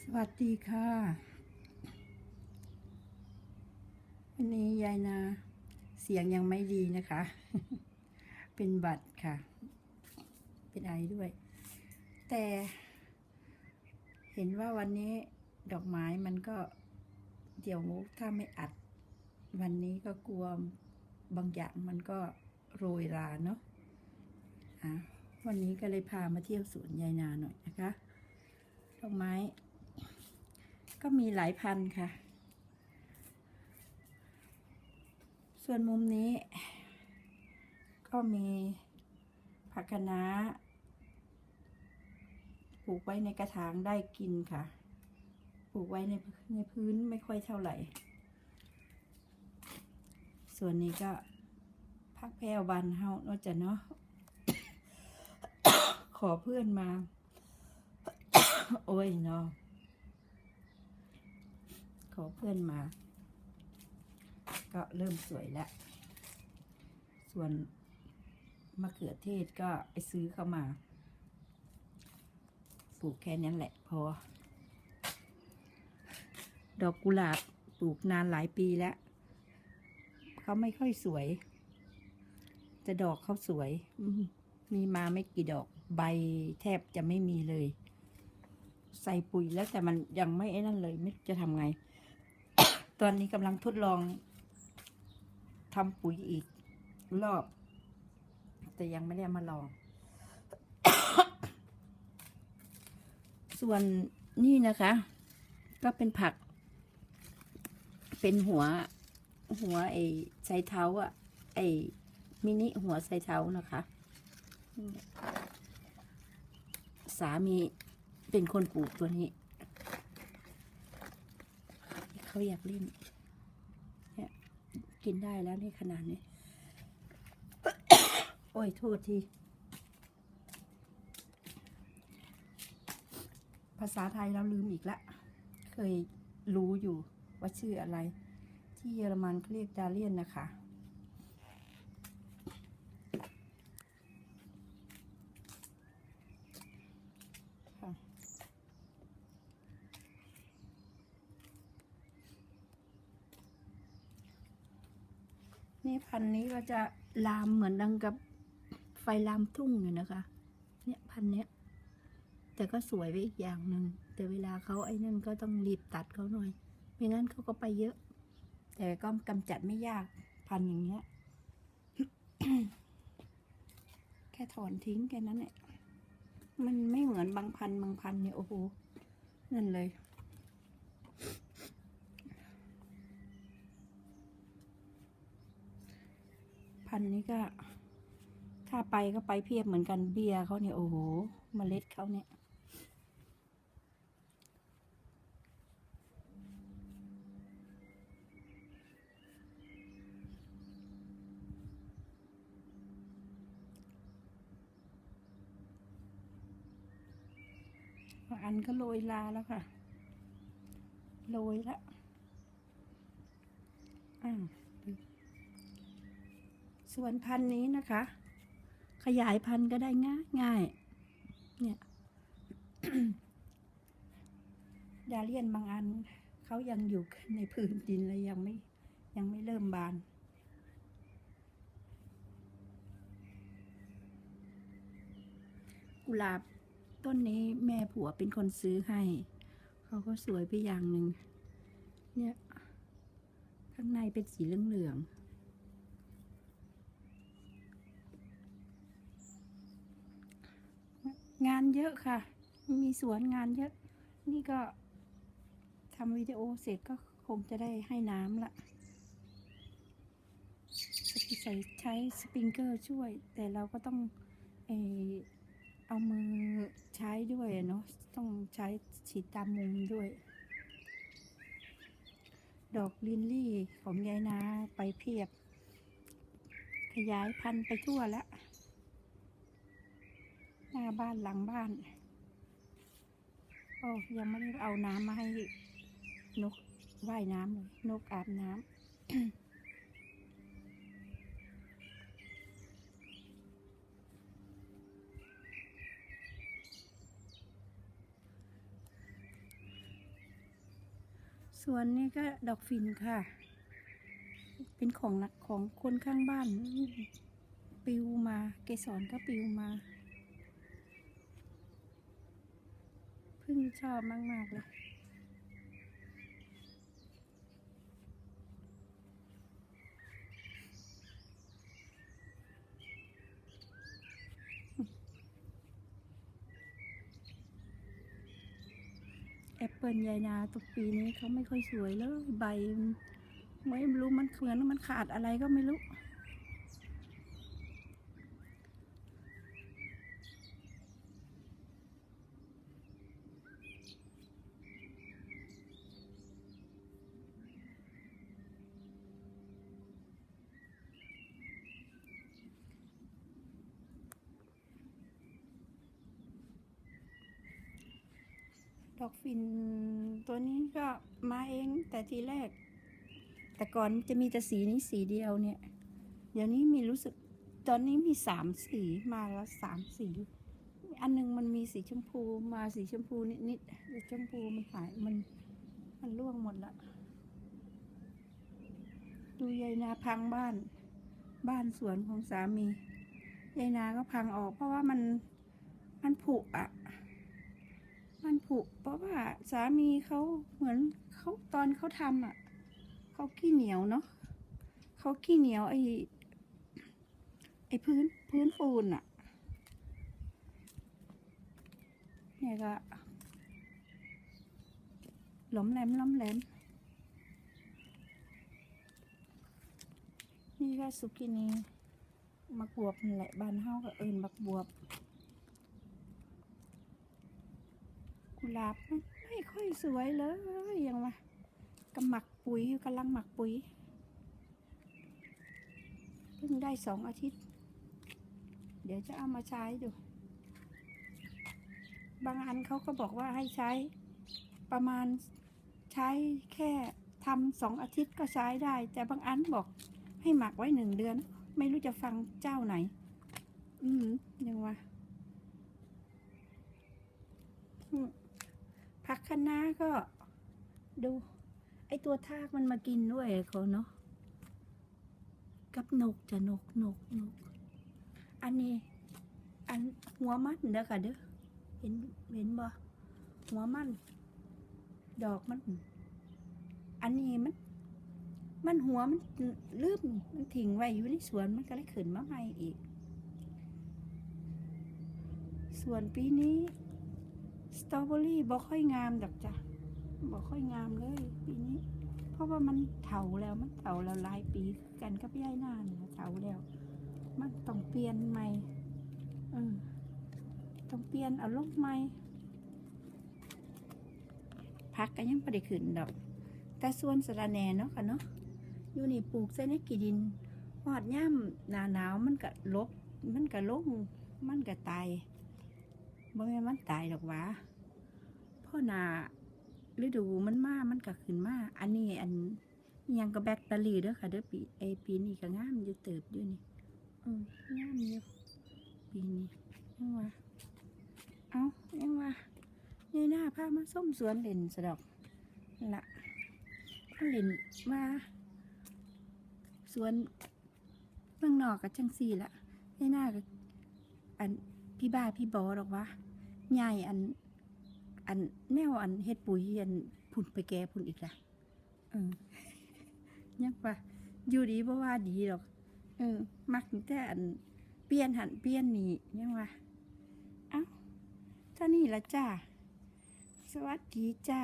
สวัสดีค่ะ วันนี้ยายนาเสียงยังไม่ดีนะคะ เป็นบัตรค่ะ เป็นไอด้วย แต่ เห็นว่าวันนี้ดอกไม้มันก็เดี๋ยวถ้าไม่อัด วันนี้ก็กลัวบางอย่างมันก็โรยราเนาะอะวันนี้ก็เลยพามาเที่ยวสวนยายนาหน่อยนะคะดอกไม้ ก็มีหลายพันค่ะ ส่วนมุมนี้ ก็มีผักคะน้าปลูกไว้ในกระถางได้กินค่ะ ปลูกไว้ในในพื้นไม่ค่อยเท่าไหร่ ส่วนนี้ก็พักแพรวบันเฮาเนาะจะเนาะ ขอเพื่อนมา โอ้ยเนาะ อเพื่อนมา ก็เริ่มสวยแล้ว ส่วนมะเขือเทศก็ไปซื้อเข้ามา ปลูกแค่นั้นแหละพอ ดอกกุหลาบปลูกนานหลายปีแล้ว เขาไม่ค่อยสวย จะดอกเขาสวย มีมาไม่กี่ดอก ใบแทบจะไม่มีเลย ใส่ปุ๋ยแล้วแต่มันยังไม่ไอ้นั่นเลย ไม่จะทำไง ตอนนี้กำลังทดลองทำปุ๋ยอีกรอบ แต่ยังไม่ได้มาลอง ส่วนนี่นะคะ ก็เป็นผัก เป็นหัว หัวไอ้ไชเท้าอะไอ้มินิหัวไชเท้านะคะ สามีเป็นคนปลูกตัวนี้ เขาอยากเล่นเนี่ยกินได้แล้วนี่ขนาดนี้ โอ้ยโทษที ภาษาไทยเราลืมอีกละ เคยรู้อยู่ว่าชื่ออะไร ที่เยอรมันเขาเรียกดาเลียนนะคะค่ะ นี่พันนี้ก็จะลามเหมือนดังกับไฟลามทุ่งเลยนะคะ เนี่ยพันเนี้ย แต่ก็สวยไปอีกอย่างหนึ่ง แต่เวลาเขาไอ้นั่นก็ต้องรีบตัดเขาหน่อย ไม่งั้นเขาก็ไปเยอะ แต่ก็กำจัดไม่ยากพันอย่างเงี้ย แค่ถอนทิ้งแค่นั้นแหละ มันไม่เหมือนบางพันบางพันเนี่ยโอ้โห นั่นเลย นนี้ก็ถ้าไปก็ไปเพียบเหมือนกันเบียร์เขาเนี่ยโอ้โหเมล็ดเขาเนี่ยอันก็โรยลาแล้วค่ะ โรยแล้วอ่า ส่วนพันธุ์นี้นะคะ ขยายพันธุ์ก็ได้ง่ายง่าย เนี่ยดาเลียนบางอันเขายังอยู่ในพื้นดินเลยยังไม่ยังไม่เริ่มบานกุหลาบต้นนี้แม่ผัวเป็นคนซื้อให้ เขาก็สวยไปอย่างหนึ่งเนี่ย ข้างในเป็นสีเหลืองๆ งานเยอะค่ะ มีสวนงานเยอะ นี่ก็ทำวิดีโอเสร็จก็คงจะได้ให้น้ำละใส่ใช้สปริงเกอร์ช่วย แต่เราก็ต้องเอเอามือใช้ด้วยเนาะต้องใช้ฉีดตามมุมด้วย ดอกลินลี่ของยายนาไปเพียบ ขยายพันธุ์ไปทั่วแล้ว น้าบ้านหลังบ้าน โอ้ยังไม่ได้เอาน้ำมาให้นกว่ายน้ำเลยนกอาบน้ำ ส่วนนี้ก็ดอกฟินค่ะ เป็นของนักของคนข้างบ้าน ปิวมา เกสรก็ปิวมา พึ่งชอบมาก ๆ เลยแอปเปิลยายนาตุกปีนี้เขาไม่ค่อยสวยเลย ใบ ไม่รู้มันเหมือนมันขาดอะไรก็ไม่รู้ ดอกฟินตัวนี้ก็มาเองแต่ทีแรก แต่ก่อนจะมีแต่สีนี้สีเดียวเนี่ย เดี๋ยวนี้มีรู้สึกตอนนี้มีสามสีมาแล้วสามสี อันหนึงมันมีสีชมพูมาสีชมพูนิดๆแต่ชมพูมันหายมันมันร่วงหมดละดูยายนาพังบ้าน บ้านสวนของสามียายนาก็พังออก เพราะว่ามันมันผุอะ มันผุเพราะว่าสามีเขาเหมือนเขาตอนเขาทำอะเขาขี้เหนียวเนาะเขาขี้เหนียวไอ้ไอ้พื้นพื้นปูนอะเนี่ยก็หลอมแหลมหล้อมแหลมนี่ก็สุกินีมักบวบแหละบ้านเฮาก็เอินมักบวบ กุหลาบไม่ค่อยสวยเลยยังวะกำหมักปุ๋ยกำลังหมักปุ๋ยเพิ่งได้สองอาทิตย์ เดี๋ยวจะเอามาใช้ดู บางอันเขาก็บอกว่าให้ใช้ประมาณใช้แค่ทำสองอาทิตย์ก็ใช้ได้ แต่บางอันบอกให้หมักไว้หนึ่งเดือน ไม่รู้จะฟังเจ้าไหน อืมยังวะ อืม ผักคะน้าก็ ดู ไอตัวทากมันมากินด้วยเขาเนาะกับนกจะนกนกนก อันนี้ อันหัวมันเด้อค่ะเด้อเห็นเห็นบ่หัวมัน ดอกมัน อันนี้มัน มันหัวมันลืมมันทิ้งไว้อยู่ในสวนมันก็เลยขึ้นมาใหม่อีก ส่วนปีนี้ สตรอเบอรี่บ่ค่อยงามดอกจ้ะบ่ค่อยงามเลยปีนี้ เพราะว่ามันเถาแล้วมันเถาแล้วหลายปีกันกับยายนานเถาแล้ว มันต้องเปลี่ยนใหม่เออต้องเปลี่ยนเอาลกใหม่พักก็ยังไม่ได้ขึ้นดอก แต่ส่วนสะระแหน่เนาะค่ะเนาะอยู่นี่ปลูกใส่ในกี่ดินหอดย่ำหนาหนาวมันก็ลบ มันก็ลงมันก็ตาย บ่แม่นมันตายดอกหวะเพราะหนาฤดูมันมา มันก็ขึ้นมา อันนี้อันอิหยังก็แบตเตอรี่เด้อค่ะเด้อปีไอปีนี้ก็งามอยู่เติบอยู่นี่เอองามอยู่ปีนี้ยังว่าเอายังว่านี่หน้าพามาส้มสวนเล่นสะดอกนั่นละมาเล่นมาสวนเมืองนอกกับจังสี่ละนี่หน้าก็อัน พี่บ้าพี่บอหรอกวะใหญ่อัน อันแนวอันเฮ็ดปุ๋ยอันผุนไปแก่ผุนอีกละเออยังปะอยู่ดีเพราะว่าดีหรอก เออ มักแต่อันเปลี่ยนหันเปลี่ยนนี่ยังวะเอ้าเท่านี้ละจ้า สวัสดีจ้า